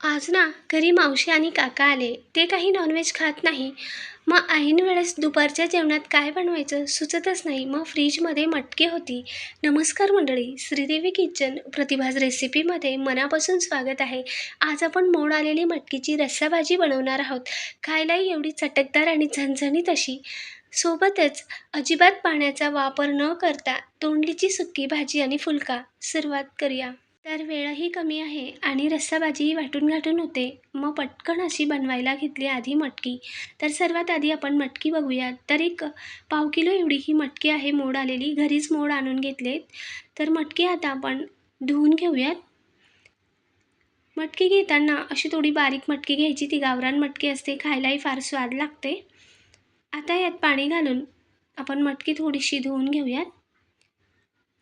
आज ना घरी मावशी आणि काका आले. ते काही नॉनव्हेज खात नाही. मग ऐन वेळेस दुपारच्या जेवणात काय बनवायचं सुचतच नाही. मग फ्रीजमध्ये मटकी होती. नमस्कार मंडळी श्रीदेवी किचन प्रतिभाज रेसिपीमध्ये मनापासून स्वागत आहे. आज आपण मोड आलेली मटकीची रस्साभाजी बनवणार आहोत. खायलाही एवढी चटकदार आणि झणझणीत अशी. सोबतच अजिबात पाण्याचा वापर न करता तोंडलीची सुक्की भाजी आणि फुलका. सुरुवात करूया. तर वेळही कमी आहे आणि रस्साभाजीही वाटून घाटून होते. मग पटकन अशी बनवायला घेतली आधी मटकी. तर सर्वात आधी आपण मटकी बघूयात. तर एक पाव किलो एवढी ही मटकी आहे. मोड आलेली. घरीच मोड आणून घेतलेत. तर मटकी आता आपण धुवून घेऊयात. मटकी घेताना अशी थोडी बारीक मटकी घ्यायची. ती गावरान मटकी असते. खायलाही फार स्वाद लागते. आता यात पाणी घालून आपण मटकी थोडीशी धुवून घेऊयात.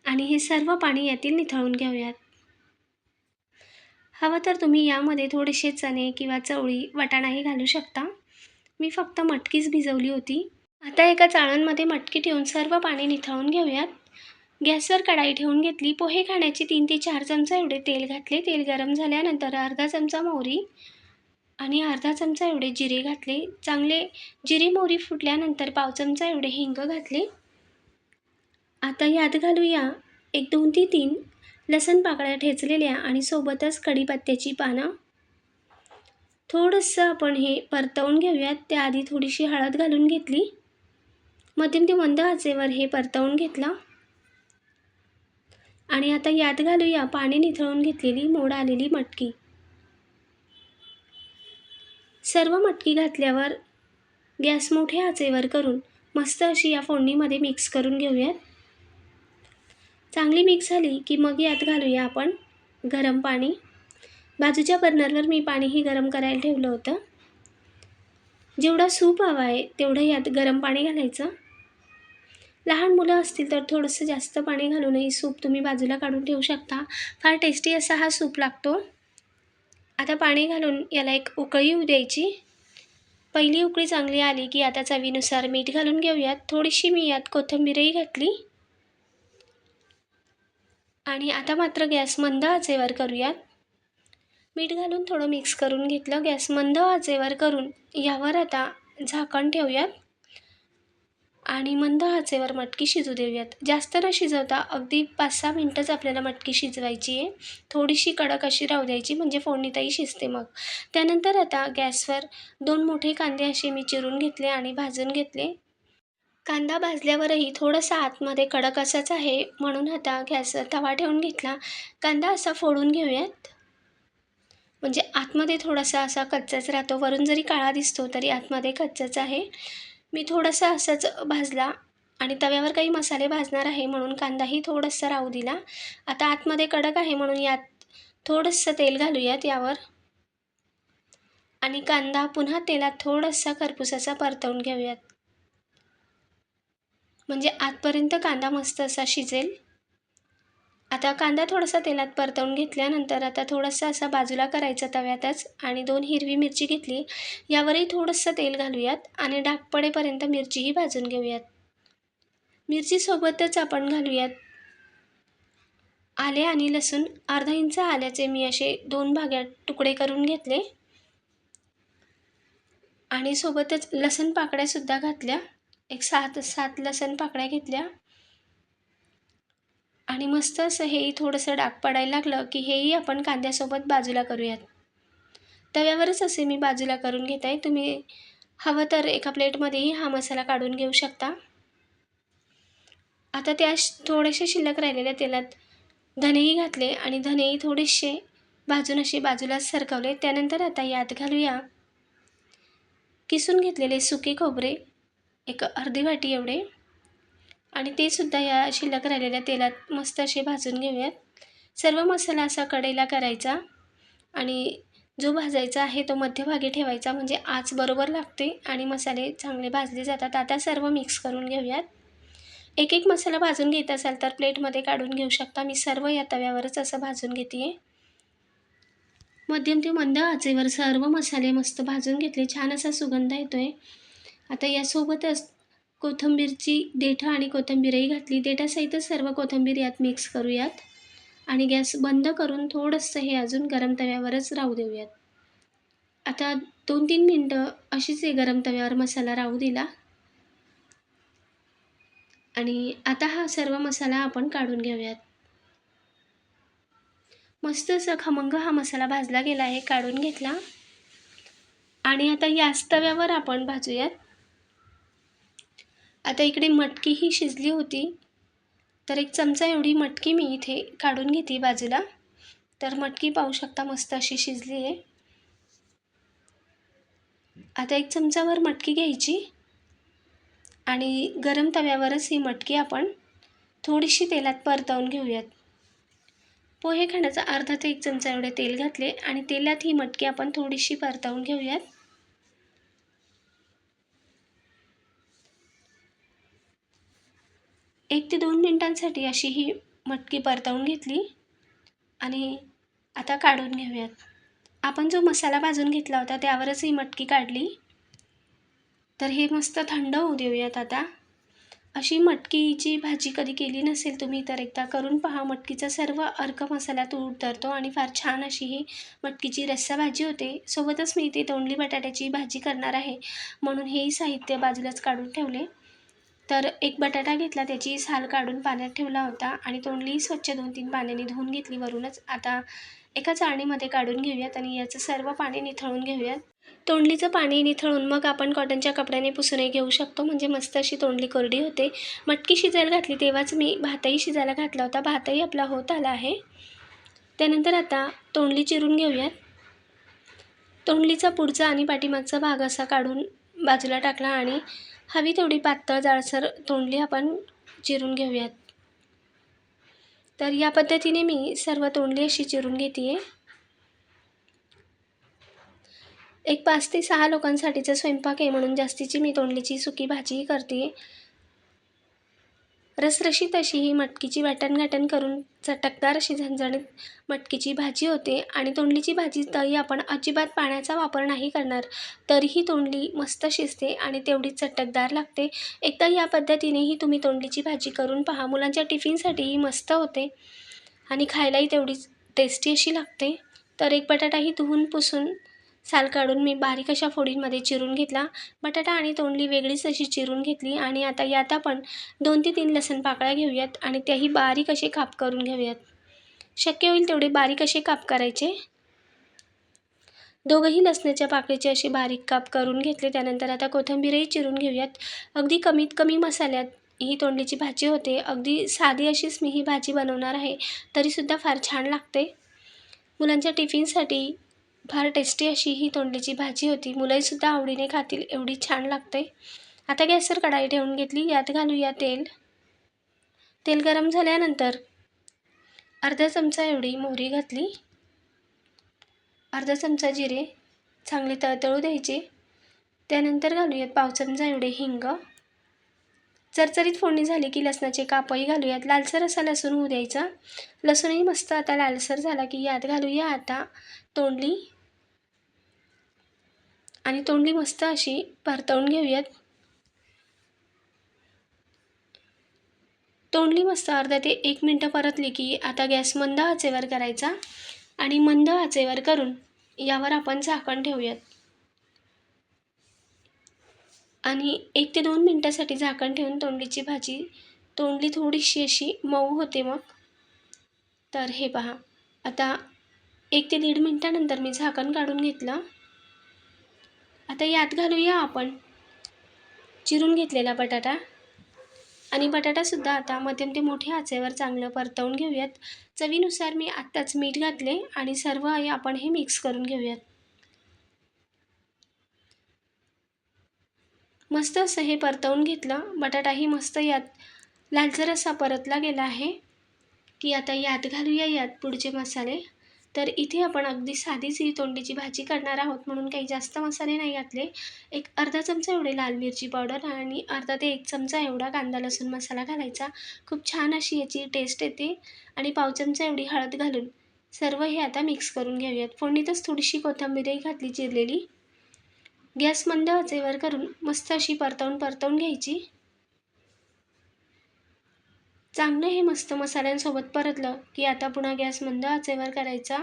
आणि हे सर्व पाणी यातील निथळून घेऊयात. हवं तर तुम्ही यामध्ये थोडेसे चणे किंवा चवळी वाटाणाही घालू शकता. मी फक्त मटकीच भिजवली होती. आता एका चाळणमध्ये मटकी ठेवून सर्व पाणी निथळून घेऊयात. गॅसवर कढाई ठेवून घेतली. पोहे खाण्याचे तीन ते चार चमचा एवढे तेल घातले. तेल गरम झाल्यानंतर अर्धा चमचा मोहरी आणि अर्धा चमचा एवढे जिरे घातले. चांगले जिरे मोहरी फुटल्यानंतर पाव चमचा एवढे हिंग घातले. आता यात घालूया एक दोन ते तीन लसण पाकळ्या ठेचलेल्या आणि सोबतच कढीपत्त्याची पानं. थोडंसं आपण हे परतवून घेऊयात. त्याआधी थोडीशी हळद घालून घेतली. मध्यम ते मंद आचेवर हे परतवून घेतलं. आणि आता यात घालूया पाणी निथळून घेतलेली मोड आलेली मटकी. सर्व मटकी घातल्यावर गॅस मोठ्या आचेवर करून मस्त अशी या फोडणीमध्ये मिक्स करून घेऊयात. चांगली मिक्स झाली की मग यात घालूया आपण गरम पाणी. बाजूच्या बर्नरवर मी पाणीही गरम करायला ठेवलं होतं. जेवढा सूप हवा आहे तेवढं यात गरम पाणी घालायचं. लहान मुलं असतील तर थोडंसं जास्त पाणी घालूनही सूप तुम्ही बाजूला काढून ठेवू शकता. फार टेस्टी असा हा सूप लागतो. आता पाणी घालून याला एक उकळी येऊ द्यायची. पहिली उकळी चांगली आली की आता चवीनुसार मीठ घालून घेऊयात. थोडीशी मी यात कोथिंबीरही घातली. आणि आता मात्र गॅस मंद आचेवर करूयात. मीठ घालून थोडं मिक्स करून घेतलं. गॅस मंद आचेवर करून यावर आता झाकण ठेवूयात. आणि मंद आचेवर मटकी शिजू देऊयात. जास्त न शिजवता अगदी पाच सहा मिनटंच आपल्याला मटकी शिजवायची आहे. थोडीशी कडक अशी राहू द्यायची म्हणजे फोडणीतही शिजते मग. त्यानंतर आता गॅसवर दोन मोठे कांदे असे मी चिरून घेतले आणि भाजून घेतले. कांदा भाजल्यावरही थोडासा आतमध्ये कडक असाच आहे म्हणून आता गॅस तवा ठेवून घेतला. कांदा असा फोडून घेऊयात. म्हणजे आतमध्ये थोडासा असा कच्चाच राहतो. वरून जरी काळा दिसतो तरी आतमध्ये कच्चाच आहे. मी थोडासा असाच भाजला आणि तव्यावर काही मसाले भाजणार आहे म्हणून कांदाही थोडासा राहू दिला. आता आतमध्ये कडक आहे म्हणून यात थोडंसं तेल घालूयात यावर. आणि कांदा पुन्हा तेलात थोडासा खरपुसाचा परतवून घेऊयात. म्हणजे आतपर्यंत कांदा मस्त असा शिजेल. आता कांदा थोडासा तेलात परतवून घेतल्यानंतर आता थोडासा असा बाजूला करायचा तव्यातच आणि दोन हिरवी मिरची घेतली. यावरही थोडंसं तेल घालूयात आणि डाग पडेपर्यंत मिरचीही भाजून घेऊयात. मिरचीसोबतच आपण घालूयात आले आणि लसूण. अर्धा इंच आल्याचे मी असे दोन भाग्यात तुकडे करून घेतले. आणि सोबतच लसूण पाकड्यासुद्धा घातल्या. एक सात सात लसण पाकळ्या घेतल्या. आणि मस्त असं हेही थोडंसं डाग पडायला लागलं की हेही आपण कांद्यासोबत बाजूला करूयात. तव्यावरच असे मी बाजूला करून घेत आहे. तुम्ही हवं तर एका प्लेटमध्येही हा मसाला काढून घेऊ शकता. आता त्या थोडेसे शिल्लक राहिलेल्या तेलात धनेही घातले आणि धनेही थोडेसे भाजून असे बाजूला सरकवले. त्यानंतर आता यात घालूया किसून घेतलेले सुके खोबरे. एक अर्धी वाटी एवढे. आणि ते सुद्धा या शिल्लक राहिलेल्या तेलात मस्त असे भाजून घेऊयात. सर्व मसाला असा कडेला करायचा. आणि जो भाजायचा आहे तो मध्यभागी ठेवायचा म्हणजे आच बरोबर लागते आणि मसाले चांगले भाजले जातात. आता सर्व मिक्स करून घेऊयात. एक एक मसाला भाजून घेत असाल तर प्लेटमध्ये काढून घेऊ शकता. मी सर्व या तव्यावरच असं भाजून घेते आहे मध्यम ते मंद आचेवर सर्व मसाले मस्त भाजून घेतले. छान असा सुगंध येतो आहे आता यासोबतच कोथिंबीरची देठं आणि कोथिंबीरही घातली. देठासहितच सर्व कोथिंबीर यात मिक्स करूयात. आणि गॅस बंद करून थोडंसं हे अजून गरम तव्यावरच राहू देऊयात. आता दोन तीन मिनटं अशीच हे गरम तव्यावर मसाला राहू दिला. आणि आता हा सर्व मसाला आपण काढून घेऊयात. मस्त असा खमंग हा मसाला भाजला गेला आहे. काढून घेतला. आणि आता याच तव्यावर आपण भाजूयात. आता इकडे मटकी ही शिजली होती. तर एक चमचा एवढी मटकी मी इथे काढून घेते बाजूला. तर मटकी पाहू शकता मस्त अशी शिजली आहे. आता एक चमचावर मटकी घ्यायची. आणि गरम तव्यावरच ही मटकी आपण थोडीशी तेलात परतवून घेऊयात. पोहे खाण्याचा अर्धा ते एक चमचा एवढे तेल घातले आणि तेलात ही मटकी आपण थोडीशी परतवून घेऊयात. एक ते दोन मिनटांसाठी अशी ही मटकी परतवून घेतली आणि आता काढून घेऊयात. आपण जो मसाला भाजून घेतला होता त्यावरच ही मटकी काढली. तर हे मस्त थंड होऊ देऊयात आता. अशी मटकीची भाजी कधी केली नसेल तुम्ही तर एकदा करून पहा. मटकीचा सर्व अर्क मसाल्यात उतरतो आणि फार छान अशी ही मटकीची रस्सा भाजी होते. सोबतच मी इथे तोंडली बटाट्याची भाजी करणार आहे. म्हणून हेही साहित्य बाजूलाच काढून ठेवले. तर एक बटाटा घेतला त्याची साल काढून पाण्यात ठेवला होता आणि तोंडली स्वच्छ दोन तीन पाण्याने धुवून घेतली वरूनच. आता एका चाळणीमध्ये काढून घेऊयात आणि याचं सर्व पाणी निथळून घेऊयात. तोंडलीचं पाणी निथळून मग आपण कॉटनच्या कपड्याने पुसूनही घेऊ शकतो. म्हणजे मस्त अशी तोंडली कोरडी होते. मटकी शिजायला घातली तेव्हाच मी भातही शिजायला घातला होता. भातही आपला होत आला आहे. त्यानंतर आता तोंडली चिरून घेऊयात. तोंडलीचा पुढचा आणि पाठीमागचा भाग असा काढून बाजूला टाकला आणि हवी तेवढी पातळ जाडसर तोंडली आपण चिरून घेऊयात. तर या पद्धतीने मी सर्व तोंडली अशी चिरून घेते आहे एक पाच ते सहा लोकांसाठीचा स्वयंपाक आहे म्हणून जास्तीची मी तोंडलीची सुकी भाजी करते रसरशीत अशी ही मटकीची वाटणघाटण करून चटकदार अशी झणझणीत मटकीची भाजी होते आणि तोंडलीची भाजी तरी आपण अजिबात पाण्याचा वापर नाही करणार. तरीही तोंडली मस्त शिजते आणि तेवढीच चटकदार लागते. एकदा या पद्धतीनेही तुम्ही तोंडलीची भाजी करून पहा. मुलांच्या टिफिनसाठीही मस्त होते आणि खायलाही तेवढीच टेस्टी अशी लागते. तर एक बटाटाही धुवून पुसून साल काढून मी बारीक अशा फोडींमध्ये चिरून घेतला. बटाटा आणि तोंडली वेगळीच अशी चिरून घेतली आणि आता यात आपण दोन ते तीन लसण पाकळ्या घेऊयात आणि त्याही बारीक असे काप करून घेऊयात. शक्य होईल तेवढे बारीक असे काप करायचे. दोघंही लसणाच्या पाकळीचे असे बारीक काप करून घेतले. त्यानंतर आता कोथिंबीरही चिरून घेऊयात. अगदी कमीत कमी मसाल्यात ही तोंडलीची भाजी होते. अगदी साधी अशीच मी ही भाजी बनवणार आहे. तरीसुद्धा फार छान लागते. मुलांच्या टिफिनसाठी फार टेस्टी अशी ही तोंडलीची भाजी होती. मुलंहीसुद्धा आवडीने खातील एवढी छान लागते आता गॅसवर कढाई ठेवून घेतली. यात घालूया तेल. तेल गरम झाल्यानंतर अर्धा चमचा एवढी मोहरी घातली. अर्धा चमचा जिरे चांगले तळतळू द्यायचे. त्यानंतर घालूयात पाव चमचा एवढे हिंग. चरचरीत फोडणी झाली की लसणाचे कापही घालूयात. लालसर असा लसूण होऊ द्यायचा. लसूणही मस्त आता लालसर झाला की यात घालूया आता तोंडली. आणि तोंडली मस्त अशी परतवून घेऊयात. तोंडली मस्त अर्धा ते एक मिनटं परतली की आता गॅस मंद आचेवर करायचा आणि मंद आचेवर करून यावर आपण झाकण ठेवूयात. आणि एक ते दोन मिनटासाठी झाकण ठेवून तोंडलीची भाजी तोंडली थोडीशी अशी मऊ होते मग. तर हे पहा आता एक ते दीड मिनटानंतर मी झाकण काढून घेतलं. आता यात घालूया आपण. चिरून घेतलेला बटाटा. आणि बटाटासुद्धा आता मध्यम ते मोठ्या आचेवर चांगलं परतवून घेऊयात. चवीनुसार मी आत्ताच मीठ घातले आणि सर्व आपण हे मिक्स करून घेऊयात. मस्त असं हे परतवून घेतलं. बटाटाही मस्त यात लालसर असा परतला गेला आहे. की आता यात घालूया यात पुढचे मसाले. तर इथे आपण अगदी साधीच ही तोंडीची भाजी करणार आहोत. म्हणून काही जास्त मसाले नाही घातले. एक अर्धा चमचा एवढे लाल मिरची पावडर आणि अर्धा ते एक चमचा एवढा कांदा लसूण मसाला घालायचा. खूप छान अशी याची टेस्ट येते आणि पाव चमचा एवढी हळद घालून सर्व हे आता मिक्स करून घेऊयात. फोडणीतच थोडीशी कोथिंबीरही घातली चिरलेली. गॅस मंद आचेवर करून मस्त अशी परतवून परतवून घ्यायची. चांगलं हे मस्त मसाल्यांसोबत परतलं की आता पुन्हा गॅस मंद आचेवर करायचा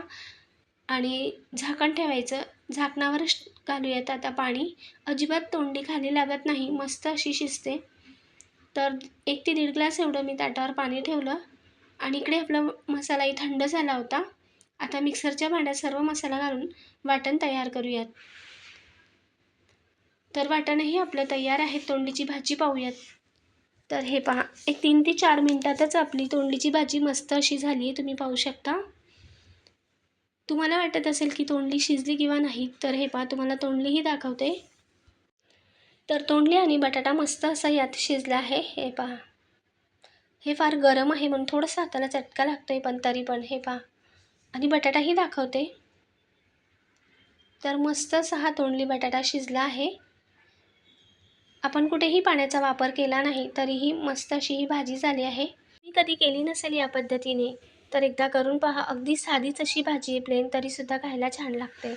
आणि झाकण ठेवायचं. झाकणावरच घालूयात आता पाणी. अजिबात तोंडी खाली लागत नाही मस्त अशी शिजते. तर एक ते दीड ग्लास एवढं मी ताटावर पाणी ठेवलं आणि इकडे आपला मसालाही थंड झाला होता. आता मिक्सरच्या भांड्यात सर्व मसाला घालून वाटण तयार करूयात. तर वाटणही आपलं तयार आहे तोंडीची भाजी पाहूयात. तर हे पहा एक तीन ते चार मिनटातच आपली तोंडलीची भाजी मस्त अशी झाली आहे तुम्ही पाहू शकता. तुम्हाला वाटत असेल की तोंडली शिजली किंवा नाही तर हे पहा तुम्हाला तोंडलीही दाखवते. तर तोंडली आणि बटाटा मस्त असा यात शिजला आहे हे पहा. हे फार गरम आहे म्हणून थोडंसं हाताला चटका लागतो आहे पण तरी पण हे पहा. आणि बटाटाही दाखवते. तर मस्त असा हा तोंडली बटाटा शिजला आहे. आपण कुठेही पाण्याचा वापर केला नाही तरीही मस्त अशी ही भाजी झाली आहे. मी कधी केली नसेल या पद्धतीने. तर एकदा करून पहा अगदी साधीच अशी भाजी आहे प्लेन तरीसुद्धा खायला छान लागते.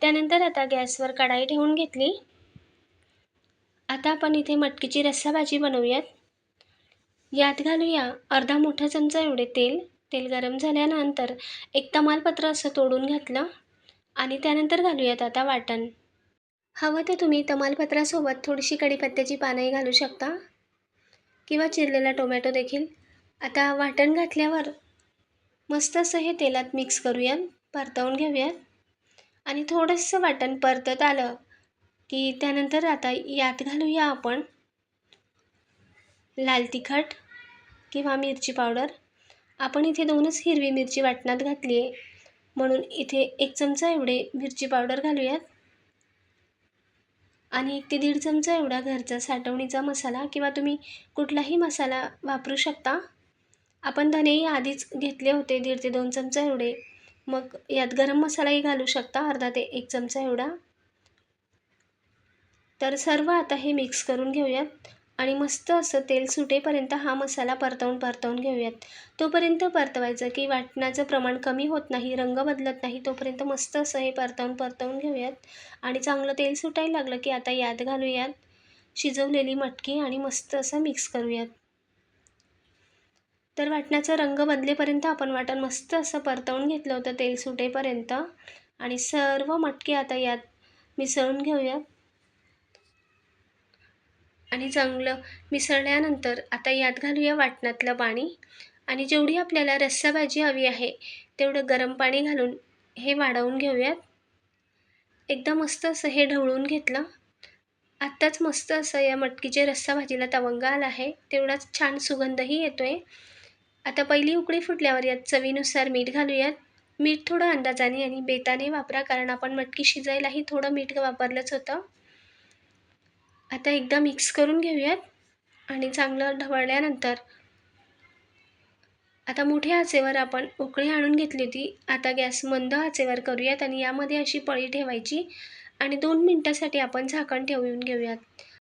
त्यानंतर आता गॅसवर कढाई ठेवून घेतली. आता आपण इथे मटकीची रस्सा भाजी बनवूयात. यात घालूया अर्धा मोठा चमचा एवढे तेल. तेल गरम झाल्यानंतर एक तमालपत्र असं तोडून घातलं. आणि त्यानंतर घालूयात आता वाटण. हवं तर तुम्ही तमालपत्रासोबत थोडीशी कढीपत्त्याची पानंही घालू शकता. किंवा चिरलेला टोमॅटो देखील. आता वाटण घातल्यावर मस्त असं हे तेलात मिक्स करूयात परतवून घेऊयात आणि थोडंसं वाटण परतत आलं की त्यानंतर आता यात घालूया आपण लाल तिखट किंवा मिरची पावडर. आपण इथे दोनच हिरवी मिरची वाटणात घातली आहे म्हणून इथे एक चमचा एवढे मिरची पावडर घालूयात. आणि एक ते दीड चमचा एवढा घरचा साठवणीचा मसाला किंवा तुम्ही कुठलाही मसाला वापरू शकता. आपण धनेही आधीच घेतले होते दीड ते दोन चमचा एवढे. मग यात गरम मसालाही घालू शकता अर्धा ते एक चमचा एवढा. तर सर्व आता हे मिक्स करून घेऊयात. आणि मस्त असं तेल सुटेपर्यंत हा मसाला परतवून परतवून घेऊयात. तोपर्यंत परतवायचं की वाटणाचं प्रमाण कमी होत नाही रंग बदलत नाही तोपर्यंत मस्त असं हे परतवून परतवून घेऊयात. आणि चांगलं तेल सुटायला लागलं की आता यात घालूयात शिजवलेली मटकी आणि मस्त असं मिक्स करूयात. तर वाटणाचा रंग बदलेपर्यंत आपण वाटण मस्त असं परतवून घेतलं होतं तेल सुटेपर्यंत. आणि सर्व मटकी आता यात मिसळून घेऊयात. आणि चांगलं मिसळल्यानंतर आता यात घालूया वाटणातलं पाणी. आणि जेवढी आपल्याला रस्सा भाजी हवी आहे तेवढं गरम पाणी घालून हे वाढवून घेऊयात. एकदा मस्त असं हे ढवळून घेतलं. आत्ताच मस्त असं या मटकीचे रस्सा भाजीला तवंग आला आहे तेवढाच छान सुगंधही येतो आहे आता पहिली उकळी फुटल्यावर यात चवीनुसार मीठ घालूयात. मीठ थोडं अंदाजाने आणि बेताने वापरा कारण आपण मटकी शिजायलाही थोडं मीठ वापरलंच होतं. आता एकदा मिक्स करून घेऊयात आणि चांगलं ढवळल्यानंतर आता मोठ्या आचेवर आपण उकळी आणून घेतली होती. आता गॅस मंद आचेवर करूयात आणि यामध्ये अशी पळी ठेवायची आणि दोन मिनटासाठी आपण झाकण ठेवून घेऊयात.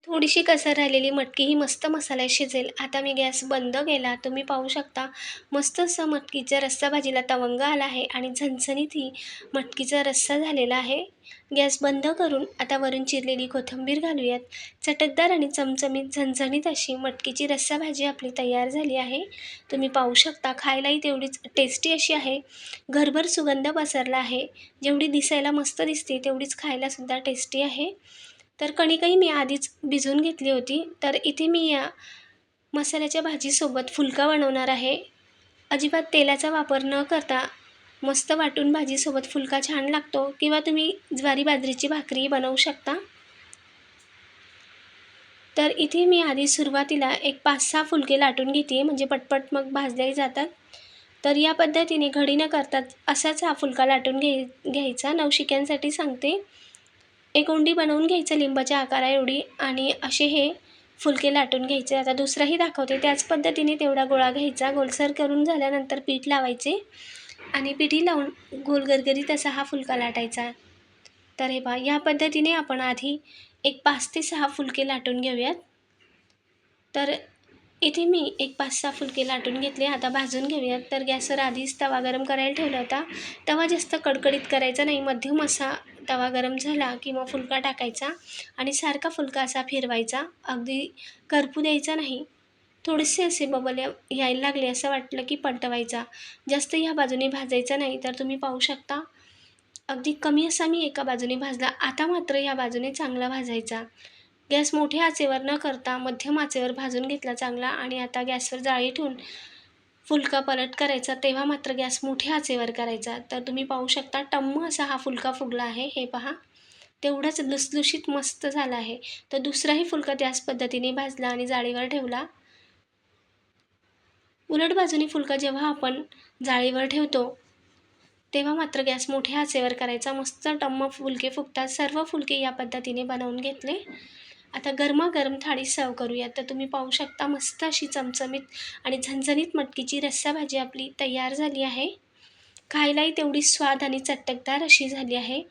थोडीशी कसर राहिलेली मटकी ही मस्त मसाल्यात शिजेल. आता मी गॅस बंद केला. तुम्ही पाहू शकता मस्त असं मटकीच्या रस्सा भाजीला तवंग आला आहे आणि झणझणीत ही मटकीचा रस्सा झालेला आहे. गॅस बंद करून आता वरून चिरलेली कोथिंबीर घालूयात. चटकदार आणि चमचमीत झणझणीत अशी मटकीची रस्सा भाजी आपली तयार झाली आहे. तुम्ही पाहू शकता खायलाही तेवढीच टेस्टी अशी आहे. घरभर सुगंध पसरला आहे. जेवढी दिसायला मस्त दिसते तेवढीच खायलासुद्धा टेस्टी आहे. तर कणिकही मी आधीच भिजवून घेतली होती. तर इथे मी या मसाल्याच्या भाजीसोबत फुलका बनवणार आहे. अजिबात तेलाचा वापर न करता मस्त वाटून भाजीसोबत फुलका छान लागतो. किंवा तुम्ही ज्वारी बाजरीची भाकरी बनवू शकता. तर इथे मी आधी सुरुवातीला एक पाच सहा फुलके लाटून घेते म्हणजे पटपट मग भाजल्याही जातात. तर या पद्धतीने घडी न करता असाच हा फुलका लाटून घे घ्यायचा. नवशिक्यांसाठी सांगते. एक उंडी बनवून घ्यायचं लिंबाच्या आकारा एवढी आणि असे हे फुलके लाटून घ्यायचे. आता दुसराही दाखवते. त्याच पद्धतीने तेवढा गोळा घ्यायचा. गोलसर करून झाल्यानंतर पीठ लावायचे आणि पिठी लावून गोल तसा असा हा फुलका लाटायचा. तर हे पहा या पद्धतीने आपण आधी एक पाच ते सहा फुलके लाटून घेऊयात. तर इथे मी एक पाच सहा फुलके लाटून घेतले आता भाजून घेऊयात. तर गॅसवर आधीच तवा गरम करायला ठेवला होता. तवा जास्त कडकडीत करायचा नाही मध्यम असा तवा गरम झाला की मग फुलका टाकायचा आणि सारखा फुलका असा फिरवायचा. अगदी करपू द्यायचा नाही. थोडेसे असे बबल यायला लागले असं वाटलं की पलटवायचा. जास्त ह्या बाजूने भाजायचा नाही तर तुम्ही पाहू शकता. अगदी कमी असा मी एका बाजूने भाजला. आता मात्र या बाजूने चांगला भाजायचा. गॅस मोठ्या आचेवर न करता मध्यम आचेवर भाजून घेतला चांगला आणि आता गॅसवर जाळी ठेवून फुलका पलट करायचा. तेव्हा मात्र गॅस मोठ्या आचेवर करायचा. तर तुम्ही पाहू शकता टम्म असा हा फुलका फुगला आहे. हे पहा. तेवढाच लुसलुशीत मस्त झाला आहे. तर दुसराही फुलका त्याच पद्धतीने भाजला आणि जाळीवर ठेवला. उलट बाजूने फुलका जेव्हा आपण जाळीवर ठेवतो तेव्हा मात्र गॅस मोठ्या आचेवर करायचा. मस्त टम्म फुलके फुगतात. सर्व फुलके या पद्धतीने बनवून घेतले. आता गरमागरम थाळी सर्व करूयात. तर तुम्ही पाहू शकता मस्त अशी चमचमीत आणि झणझणीत मटकीची रस्सा भाजी आपली तयार झाली आहे. खायलाही तेवढी स्वाद आणि चटकदार अशी झाली आहे.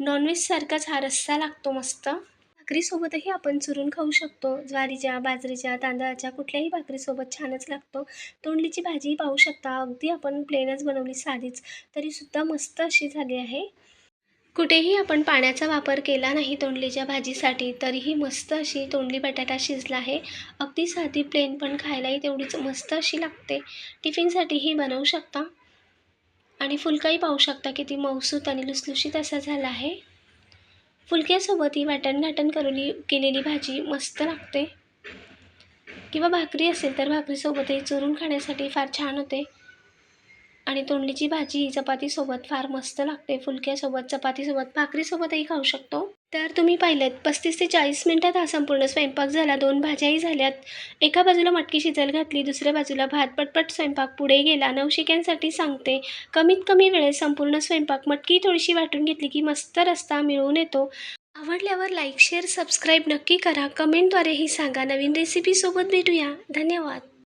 नॉनव्हेजसारखाच हा रस्सा लागतो मस्त. भाकरीसोबतही आपण चुरून खाऊ शकतो. ज्वारीच्या बाजरीच्या तांदळाच्या कुठल्याही भाकरीसोबत छानच लागतो. तोंडलीची भाजीही पाहू शकता. अगदी आपण प्लेनच बनवली साधीच. तरीसुद्धा मस्त अशी झाली आहे. कुठेही आपण पाण्याचा वापर केला नाही तोंडलीच्या भाजीसाठी तरीही मस्त अशी तोंडली बटाटा शिजला आहे. अगदी साधी प्लेन पण खायलाही तेवढीच मस्त अशी लागते. टिफिनसाठीही बनवू शकता? आणि फुलकाही पाहू शकता किती मौसूत आणि लुसलुशीत असा झाला आहे. फुलक्यासोबत ही वाटण घाटण करुली केलेली भाजी मस्त लागते. किंवा भाकरी असेल तर भाकरीसोबतही चुरून खाण्यासाठी फार छान होते. आणि तोंडलीची भाजी ही चपातीसोबत फार मस्त लागते. फुलक्यासोबत चपातीसोबत भाकरीसोबतही खाऊ शकतो. तर तुम्ही पाहिलेत पस्तीस ते चाळीस मिनटात हा संपूर्ण स्वयंपाक झाला. दोन भाज्याही झाल्यात. एका बाजूला मटकी शिजल घातली दुसऱ्या बाजूला भात पटपट स्वयंपाक पुढे गेला. नवशिक्यांसाठी सांगते कमीत कमी वेळेत संपूर्ण स्वयंपाक मटकी थोडीशी वाटून घेतली की मस्त रस्ता मिळून येतो. आवडल्यावर लाईक शेअर सबस्क्राईब नक्की करा. कमेंटद्वारेही सांगा. नवीन रेसिपीसोबत भेटूया. धन्यवाद.